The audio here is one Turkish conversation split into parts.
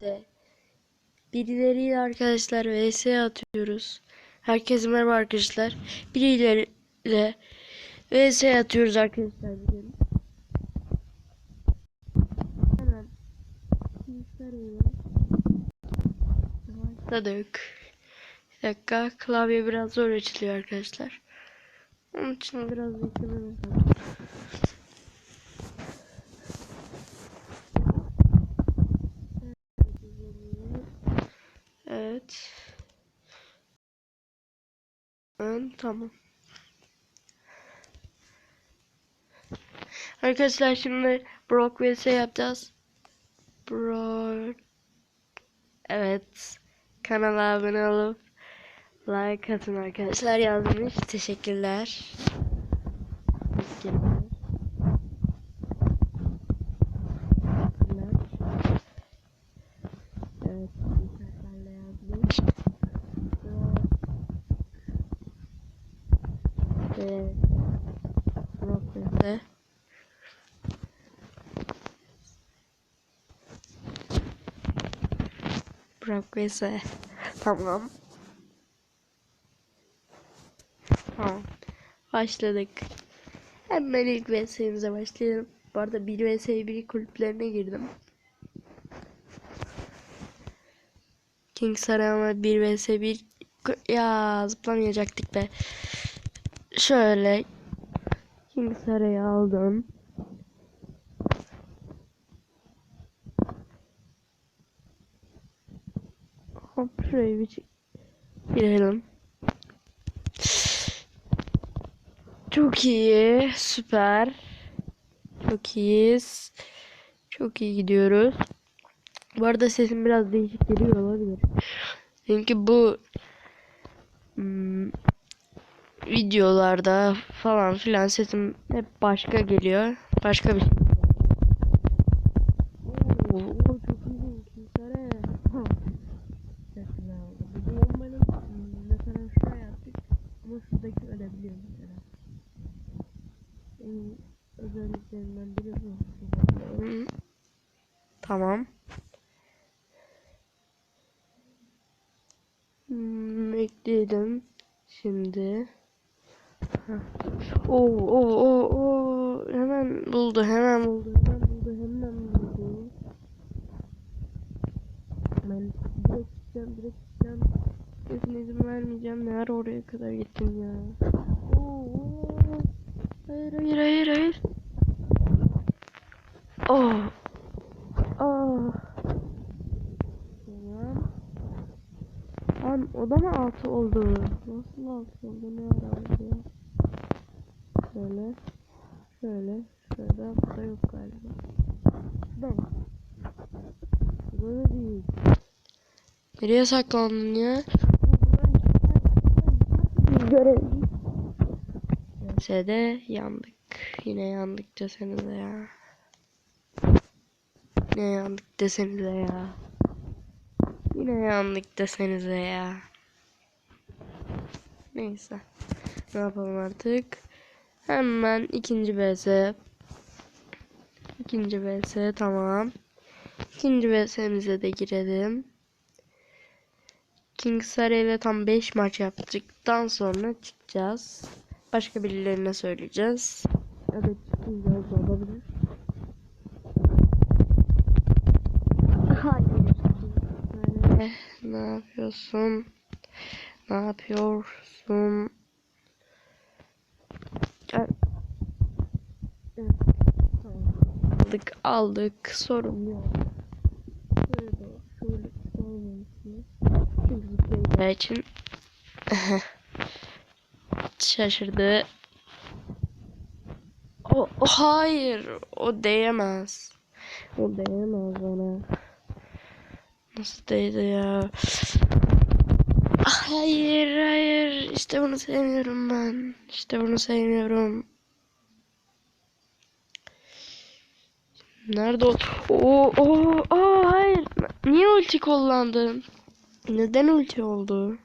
de birileriyle arkadaşlar vs atıyoruz. Herkese merhaba arkadaşlar. Birileriyle vs atıyoruz arkadaşlar bugün. Hemen başladık. Bir dakika klavye biraz zor açılıyor arkadaşlar. Onun için biraz beklememiz lazım. Evet. Ön tamam. Arkadaşlar şimdi Brock vs yapacağız. Bro. Evet. Kanala abone olup like atın arkadaşlar yazmış. Teşekkürler. Teşekkürler. Evet. Teşekkürler yazmış. Ve Brock vs. Brock vs. Tamam. Tamam. Başladık. Hemen ilk vs'imize başlayalım. Bu arada 1 vs 1 kulüplerine girdim. King Sarayama 1 vs 1 ya zıplamayacaktık be. Şöyle King Saray'ı aldım. Hop şuraya bir girelim. Çok iyi. Süper. Çok iyiyiz. Çok iyi gidiyoruz. Bu arada sesim biraz değişik geliyor olabilir. Çünkü bu hmm, videolarda falan filan sesim hep başka geliyor. Başka bir şey. Oo, oo, çok iyi. Kimsare. Sesini aldı. Bu bombanın hmm, mesela şuraya attık ama şuradaki ölebiliyor mesela. En özelliklerinden biri bu. bu bombanın. Tamam. Hmm, ekleyelim. Şimdi. Heh. Oo, oo, oo. Hemen buldu, hemen buldu, hemen buldu, hemen buldu. Ben direkt gideceğim, direkt gideceğim. Kesin izin vermeyeceğim. Ne ara oraya kadar gittin ya. Oo, oo. Hayır, hayır, hayır, hayır. Oh. Oh. Tamam. Lan o da mı altı oldu? Nasıl altı oldu? Ne ara ya? Şöyle. Şöyle. Şurada. Burada yok galiba. Şurada mı? Burada da değil. Nereye saklandın ya? Görelim. yandık. Yine yandık desenize ya. Yine yandık desenize ya. Yine yandık desenize ya. Neyse. Ne yapalım artık? Hemen ikinci vs. İkinci vs tamam. İkinci vs'mize de girelim. King Sarı ile tam 5 maç yaptıktan sonra çıkacağız. Başka birilerine söyleyeceğiz. Çıkmayacağız da olabilir. Hayır. Ne yapıyorsun? Ne yapıyorsun? Aldık aldık sorun yok. Şöyle şöyle olmamışsınız. Çünkü zıplayacağı için şaşırdı. O, o hayır o değemez. O değemez ona. Nasıl değdi ya? Hayır hayır işte bunu sevmiyorum ben. İşte bunu sevmiyorum. Nerede o? Oo, oo, oo, hayır. Niye ulti kullandın? Neden ulti oldu?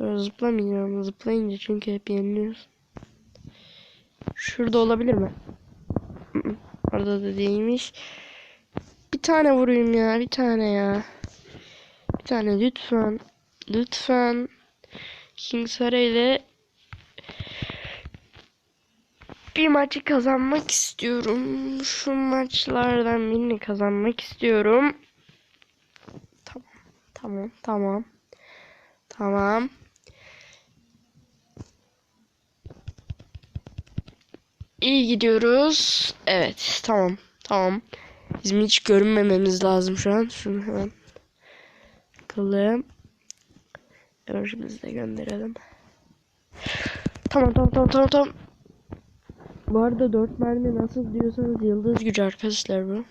Zıplamayacağım. Zıplayınca çünkü hep yeniliyoruz. Şurada olabilir mi? Orada da değilmiş. Bir tane vurayım ya. Bir tane ya. Bir tane lütfen. Lütfen. King Sara ile bir maçı kazanmak istiyorum. Şu maçlardan birini kazanmak istiyorum. Tamam. Tamam. Tamam. Tamam. İyi gidiyoruz. Evet. Tamam. Tamam. Bizim hiç görünmememiz lazım şu an. Şunu hemen bakalım. Enerjimizi de gönderelim. Tamam tamam tamam tamam tamam. Bu arada 4 mermi nasıl diyorsanız yıldız gücü arkadaşlar bu.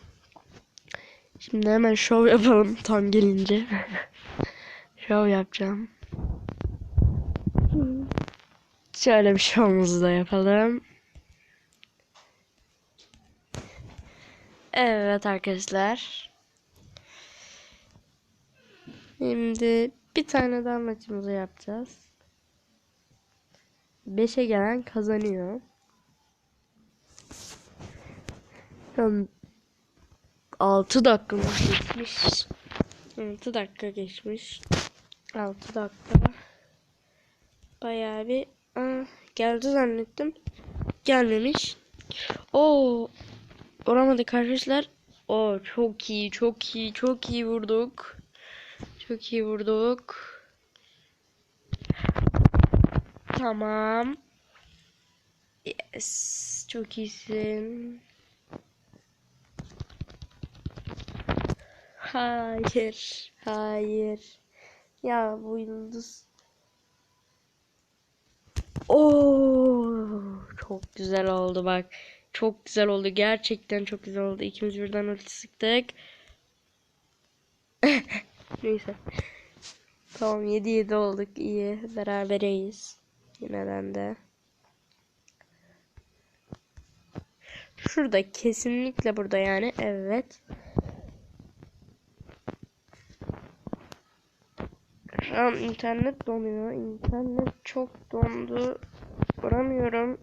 Şimdi hemen şov yapalım tam gelince. şov yapacağım. Şöyle bir şovumuzu da yapalım. Evet arkadaşlar. Şimdi bir tane daha maçımızı yapacağız. 5'e gelen kazanıyor. Tam 6 dakika geçmiş. 6 dakika geçmiş. 6 dakika. Bayağı bir Aa, geldi zannettim. Gelmemiş. Oo Vuramadık arkadaşlar. O çok iyi, çok iyi, çok iyi vurduk. Çok iyi vurduk. Tamam. Yes, çok iyisin. Hayır, hayır. Ya bu yıldız. Oo, çok güzel oldu bak. Çok güzel oldu. Gerçekten çok güzel oldu. İkimiz birden ulti sıktık. Neyse. Tamam 7-7 olduk. iyi Berabereyiz. Yineden de. Şurada kesinlikle burada yani. Evet. Şu an internet donuyor. İnternet çok dondu. Vuramıyorum.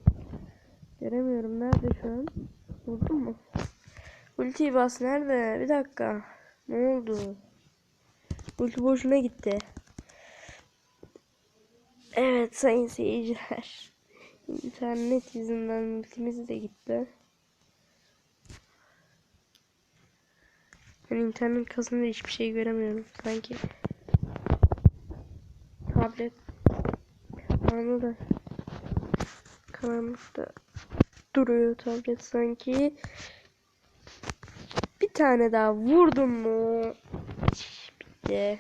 Göremiyorum. Nerede şu an? Vurdun mu? Ulti bas nerede? Bir dakika. Ne oldu? Ulti boşuna gitti. Evet sayın seyirciler. İnternet yüzünden ultimiz de gitti. Ben internet kasında hiçbir şey göremiyorum. Sanki tablet bana da karanlıkta duruyor tablet sanki. Bir tane daha vurdum mu? Bitti.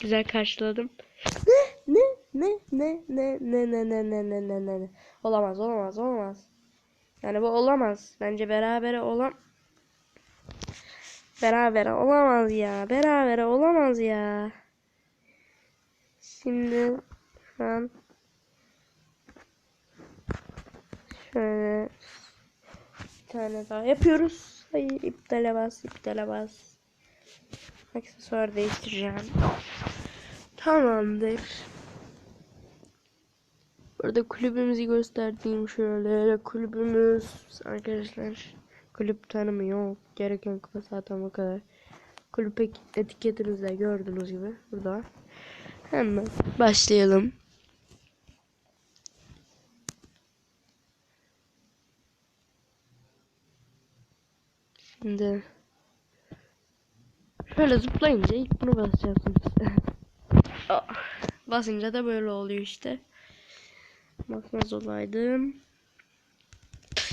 Güzel karşıladım. Ne? Ne? Ne? Ne? Ne? Ne? Ne? Ne? Ne? Ne? Ne? Ne? Olamaz, olamaz, olamaz. Yani bu olamaz. Bence berabere olam. Berabere olamaz ya. Berabere olamaz ya. Şimdi şu an şöyle tane daha yapıyoruz. Hayır iptale bas iptale bas. Aksesuar değiştireceğim. Tamamdır. Burada kulübümüzü gösterdiğim şöyle kulübümüz arkadaşlar kulüp tanımı yok. Gereken kupa zaten bu kadar. Kulüp etiketimizde gördüğünüz gibi burada. Hemen başlayalım. Şimdi şöyle zıplayınca ilk bunu basacaksınız. Ah, Basınca da böyle oluyor işte. Basmaz olaydım.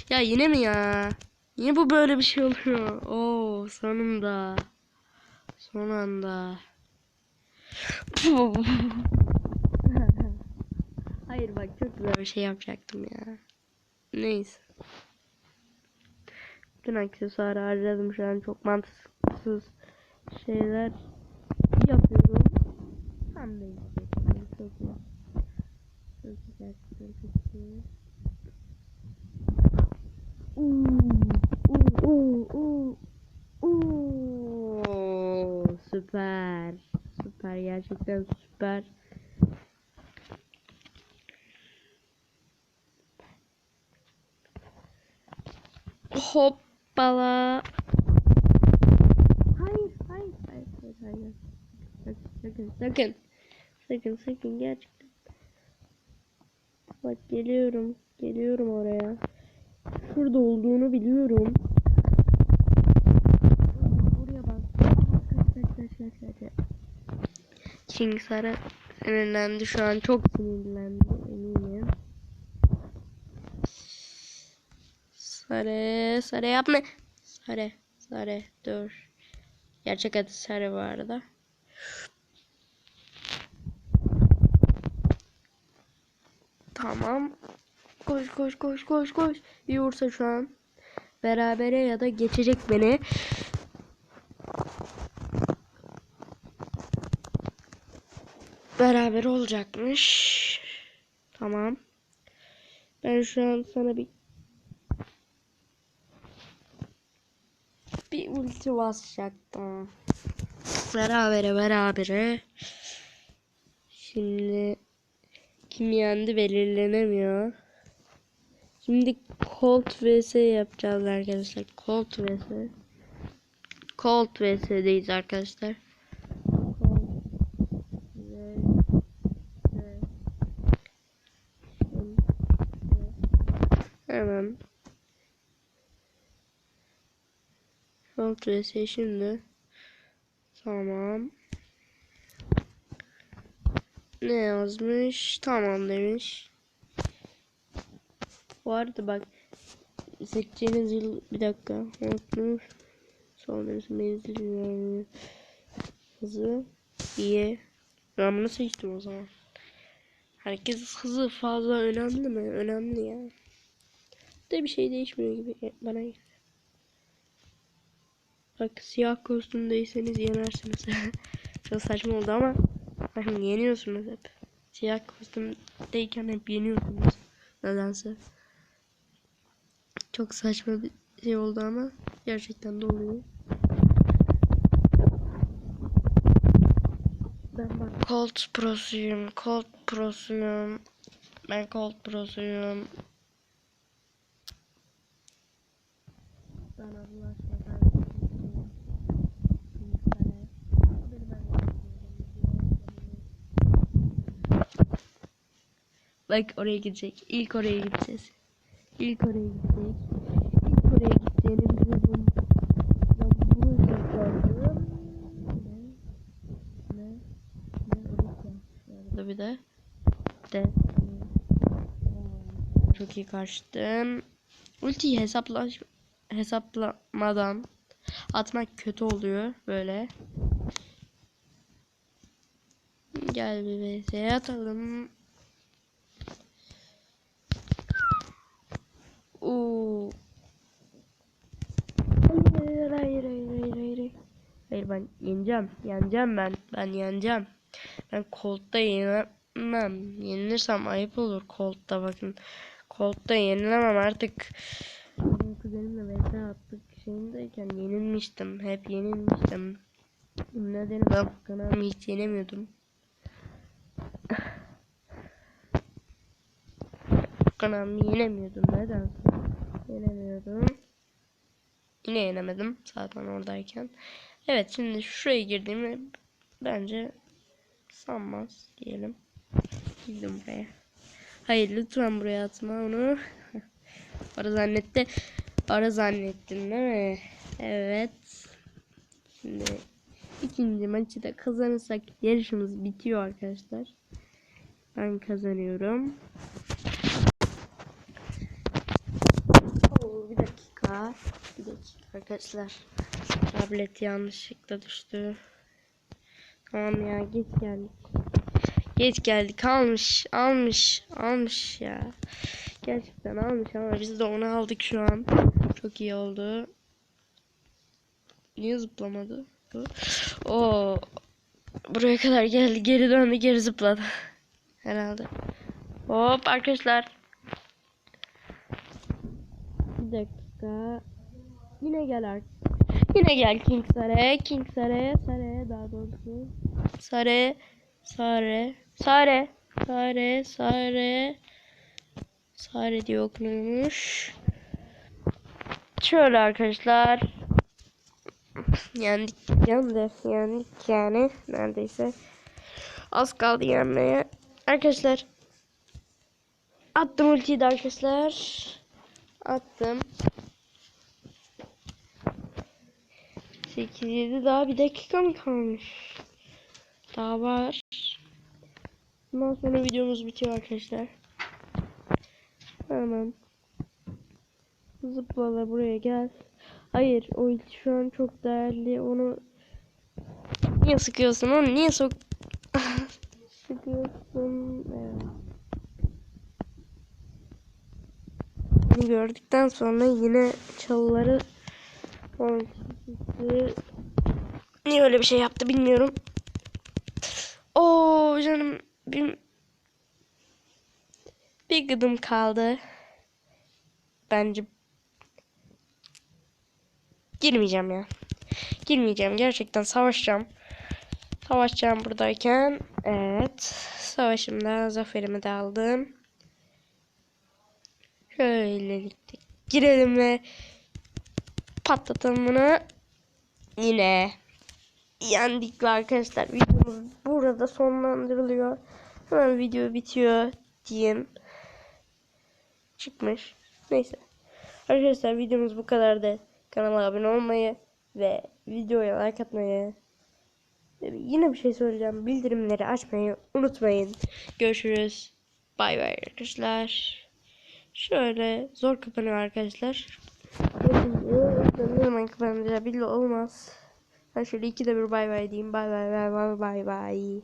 Ya yine mi ya? Yine bu böyle bir şey oluyor. Oo sonunda. Son anda. Hayır bak çok güzel bir şey yapacaktım ya. Neyse. Bütün aksesuarı harcadım şu an çok mantıksız şeyler yapıyorum. Tam da isteyeceğim. Çok iyi. Çok güzel. Çok. Uuu. Uuu. Uuu. Uuu. Süper. Süper gerçekten süper. Hoppala. Hayır, hayır, hayır, hayır, hayır. Sakın, sakın, sakın. Sakın, gerçekten. Bak geliyorum, geliyorum oraya. Şurada olduğunu biliyorum. Buraya bak. Kaç. King Sara sinirlendi şu an çok sinirlendi Sare, Sare yapma. Sare, Sare dur. Gerçek adı Sare bu arada. Tamam. Koş koş koş koş koş. Bir vursa şu an. Berabere ya da geçecek beni. Beraber olacakmış. Tamam. Ben şu an sana bir ulti basacaktım. Berabere berabere. Şimdi kim yendi belirlenemiyor. Şimdi Colt vs yapacağız arkadaşlar. Colt vs. Colt vs'deyiz arkadaşlar. Colt vs. Hemen. Colt vs şimdi. Tamam. Ne yazmış? Tamam demiş. Arada bak seçeceğiniz yıl bir dakika unutmuş. Sonra menzil yani hızı iyi. Ben bunu seçtim o zaman. Herkes hızı fazla önemli mi? Önemli ya. De bir şey değişmiyor gibi bana. Bak siyah kostümdeyseniz yenersiniz. Çok saçma oldu ama bakın yeniyorsunuz hep. Siyah kostümdeyken hep yeniyorsunuz. Nedense. Çok saçma bir şey oldu ama gerçekten de oluyor. Ben bak Colt Pro'suyum. Colt Pro'suyum. Ben Colt Pro'suyum. Bak oraya gidecek. İlk oraya gideceğiz. İlk oraya gidecek. İlk oraya? Ne? Ne? Orada bir de. De. Çok iyi kaçtım. Ultiyi hesaplaş hesaplamadan atmak kötü oluyor böyle. Gel bir vs atalım. Oo. Hayır, hayır, hayır, hayır, hayır. Hayır ben yeneceğim. Yeneceğim ben. Ben yeneceğim. Ben Colt'ta yenemem. Yenilirsem ayıp olur Colt'ta bakın. Colt'ta yenilemem artık. Benim kuzenimle vs attık şeyindeyken yenilmiştim. Hep yenilmiştim. Nedeni ben Furkan'ı hiç yenemiyordum. Furkan'ı yenemiyordum. Nedense. Yenemiyordum. Yine yenemedim zaten oradayken. Evet şimdi şuraya girdiğimi bence sanmaz diyelim. Girdim buraya. Hayır lütfen buraya atma onu. Ara zannetti. Ara zannettin değil mi? Evet. Şimdi ikinci maçı da kazanırsak yarışımız bitiyor arkadaşlar. Ben kazanıyorum. Oo, bir dakika. Dakika arkadaşlar. Tablet yanlışlıkla düştü. Tamam ya geç geldik. Geç geldik almış almış almış ya. Gerçekten almış ama biz de onu aldık şu an. Çok iyi oldu. Niye zıplamadı? O buraya kadar geldi geri döndü geri zıpladı. Herhalde. Hop arkadaşlar. Bir dakika. Yine gel artık. Yine gel King Sare. King Sare. Sare daha doğrusu. Sare. Sare. Sare. Sare. Sare. Sare diye okunuyormuş. şöyle arkadaşlar. Yendik. Yandı. Yendik yani. Neredeyse. Az kaldı yenmeye. Arkadaşlar. Attım ultiyi de arkadaşlar. Attım. 8 7 daha bir dakika mı kalmış? Daha var. Bundan sonra videomuz bitiyor arkadaşlar. Hemen. Zıpla da buraya gel. Hayır o şu an çok değerli. Onu niye sıkıyorsun? Onu niye sok sıkıyorsun? Evet. Bunu gördükten sonra yine çalıları ultisi niye öyle bir şey yaptı bilmiyorum. Oo canım bir bir gıdım kaldı. Bence girmeyeceğim ya. Girmeyeceğim. Gerçekten savaşacağım. Savaşacağım buradayken. Evet. Savaşımda zaferimi de aldım. Şöylelikle girelim ve patlatalım bunu. Yine yendik arkadaşlar videomuz burada sonlandırılıyor. Hemen video bitiyor diyeyim. Çıkmış. Neyse. Arkadaşlar videomuz bu kadardı. Kanala abone olmayı ve videoya like atmayı yine bir şey söyleyeceğim. Bildirimleri açmayı unutmayın. Görüşürüz. Bay bay arkadaşlar. Şöyle zor kapanıyor arkadaşlar. Zaman kapanacağı belli olmaz. Ben şöyle ikide bir bay bay diyeyim. Bay bay bay bay bay bay.